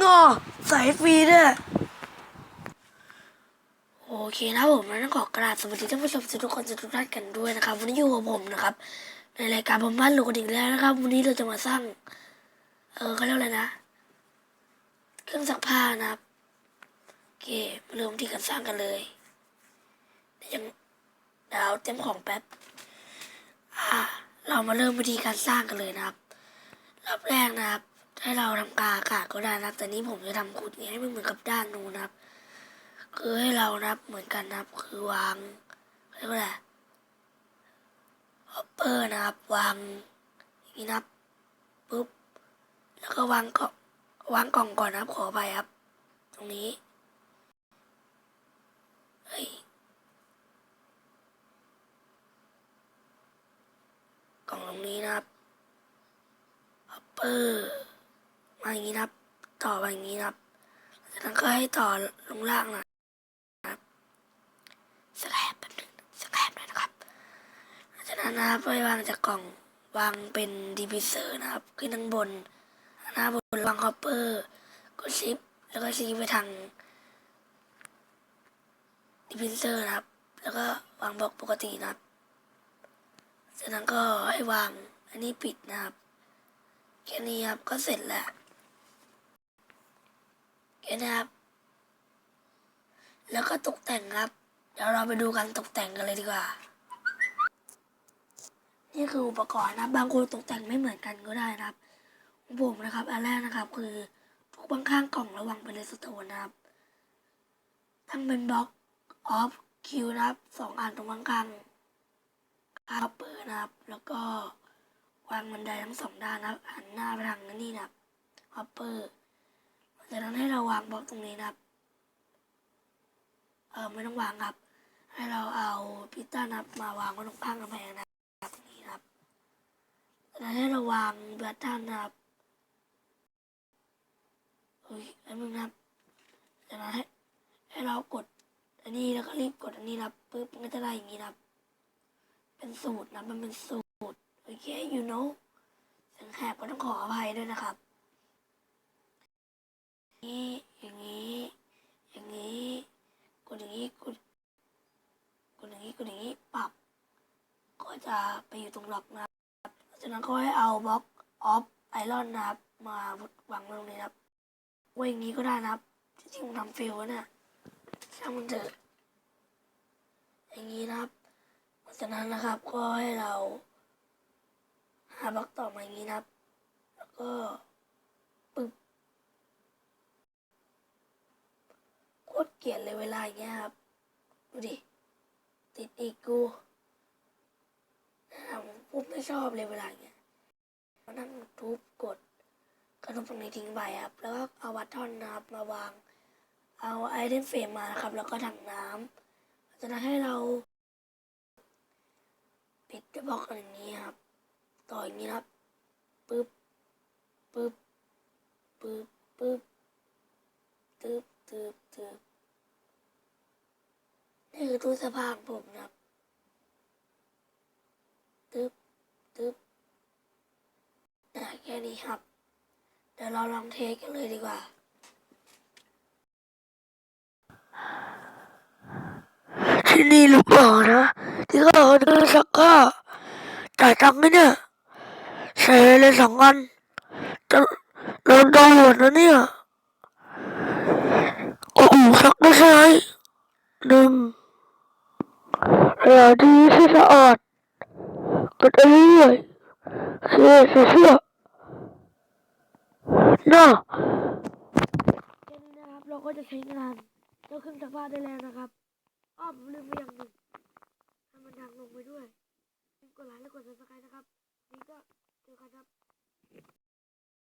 งอสายฟรีด้วยโอเคนะผมแล้วต้องขอกราบสวัสดีท่านผู้ชมทุกคนทุกท่านกันด้วยนะครับ วันนี้อยู่กับผมนะครับ ในรายการผมบ้านลูกกระดิ่งแล้วนะครับ วันนี้เราจะมาสร้าง เออเขาเรียกอะไรนะ เครื่องซักผ้านะครับโอเคมาเริ่มที่การสร้างกันเลยยังเดยวเต็มของแป๊บอ่าเรามาเริ่มวิธีการสร้างกันเลยนะครับรอบแรกนะครับ ให้เราทำกาอากาศก็ได้นะครับแต่นี้ผมจะทำขุดนี้ให้มันเหมือนกับด้านนู้นนะครับ คือให้เรานะครับเหมือนกันนะครับ คือวางเรียกว่าอะไรฮอปเปอร์นะครับ วางอย่างนี้นะครับปุ๊บแล้วก็วางกล่อวางกล่องก่อนนะครับ ขอไปครับ ตรงนี้เฮ้ยกล่องตรงนี้นะครับฮอปเปอร์ มาอย่างนี้นะครับ ต่อไปอย่างนี้นะครับจากนั้นก็ให้ต่อลงล่างนะครับสแลบแป๊บนึงสแลบเลยนะครับจากนั้นนะครับไปวางจากกล่องวางเป็นดีพิเซอร์นะครับ ขึ้นข้างบนหน้าบนวางฮอปเปอร์กดชิปแล้วก็ชี้ไปทางดีพิเซอร์นะครับ แล้วก็วางบล็อกปกตินะครับจากนั้นก็ให้วางอันนี้ปิดนะครับแค่นี้ครับก็เสร็จแล้ว แค่นี้ครับ แล้วก็ตกแต่งครับ เดี๋ยวเราไปดูการตกแต่งกันเลยดีกว่า นี่คืออุปกรณ์นะครับบางคนตกแต่งไม่เหมือนกันก็ได้นะครับของผมนะครับ อันแรกนะครับ คือทุกบางข้างกล่องระวังเป็นเลสโตนนะครับทั้งเป็นบล็อกออฟคิวนะครับสองอันตรงกลางกลางคาเปอร์นะครับ แล้วก็วางบันไดทั้งสองด้านนะครับหันหน้าไปทางนี้นะครับฮอปเปอร์ จากนั้นให้เราวางบล็อกตรงนี้นะครับ เออไม่ต้องวางครับ ให้เราเอาพิต้านับมาวางไว้ตรงข้างกำแพงนะครับตรงนี้นะครับจากนั้นให้เราวางแบตเตอร์นะครับเฮ้ยไอ้มึงนะครับจากนั้นให้ให้เรากดอันนี้แล้วก็รีบกดอันนี้นะครับปึ๊บมันก็จะได้อย่างนี้นะครับ เป็นสูตรนะมันเป็นสูตรโอเค you know เสียงแหบก็ต้องขออภัยด้วยนะครับ นี่อย่างนี้ อย่างนี้กดอย่างนี้กดกดอย่างนี้กดอย่างนี้ปรับ ก็จะไปอยู่ตรงหล็อกนะครับจากนั้นก็ให้เอาบล็อกออฟไอรอนนะครับ มาวางไว้ตรงนี้นะครับไว้อย่างนี้ก็ได้นะครับที่จริงผมทำฟลแล้วเนี่ยช่างมันเถอะอย่างนี้นะครับจากนั้นนะครับก็ให้เรา หาบล็อกต่อมาอย่างนี้นะครับ แล้วก็ปึ๊บโค ตรเกลียดเลยเวลาอย่างเงี้ยครับดูดิติดอีกกูนะครับผมไม่ชอบเลยเวลาอย่างเงี้ยมานั่งทุบกดกระทุบตรงนี้ทิ้งไปครับ แล้วก็เอาวัตทอนนะครับมาวาง เอาไอเทมเฟรมมานะครับ แล้วก็ถังน้ำจากนั้นให้เรา ปิดด้วยบอกกันอย่างนี้ครับ ต่ออย่างนี้ครับปึ๊บปึ๊บปึ๊บปึ๊บตึ๊บตึ๊บตึ๊บ นี่คือตู้เสื้อผ้าผมนะครับตึ๊บตึ๊บอ่แค่นี้ครับ เดี๋ยวเราลองเทสกันเลยดีกว่าที่นี่หรือเปล่านะที่เขาเอาเดินสักก็จ่ายตังค์ไหมเนี่ยใส่เลยสองอันจะโดนตำรวจนะเนี่ยโอ้โหสักได้ใช่ไหมหนึ่ง เดี๋ยวดีที่สะอาดกดเรื่อยเสื้อเสื้อน่ะแค่นี้นะครับ เราก็จะใช้งานเจ้าเครื่องซักผ้าได้แล้วนะครับอ้อผมลืมไปอย่างหนึ่งให้มันดังลงไปด้วยกดไลค์และกดซับสไครต์นะครับ นี่ก็เจอกันครับ